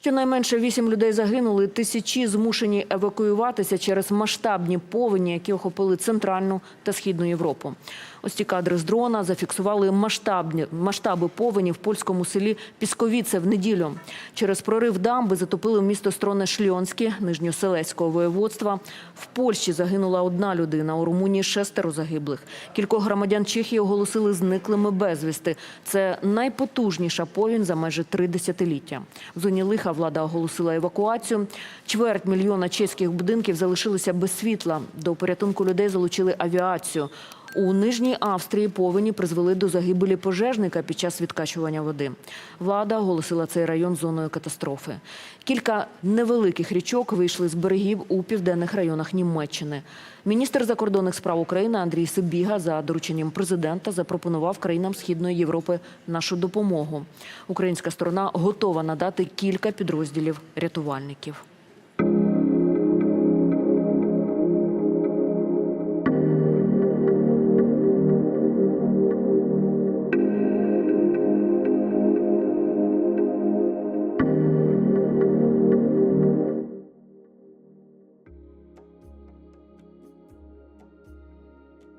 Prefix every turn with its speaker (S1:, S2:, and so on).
S1: Щонайменше вісім людей загинули, тисячі змушені евакуюватися через масштабні повені, які охопили центральну та східну Європу. Ось ці кадри з дрона зафіксували масштабні масштаби повені в польському селі Пісковіце в неділю. Через прорив дамби затопили місто Строне Шльонське Нижньоселецького воєводства. В Польщі загинула одна людина, у Румунії шестеро загиблих. Кількох громадян Чехії оголосили зниклими безвісти. Це найпотужніша повінь за майже три десятиліття. В зоні лиха влада оголосила евакуацію. Чверть мільйона чеських будинків залишилися без світла. До порятунку людей залучили авіацію. У Нижній Австрії повені призвели до загибелі пожежника під час відкачування води. Влада оголосила цей район зоною катастрофи. Кілька невеликих річок вийшли з берегів у південних районах Німеччини. Міністр закордонних справ України Андрій Сибіга за дорученням президента запропонував країнам Східної Європи нашу допомогу. Українська сторона готова надати кілька підрозділів рятувальників.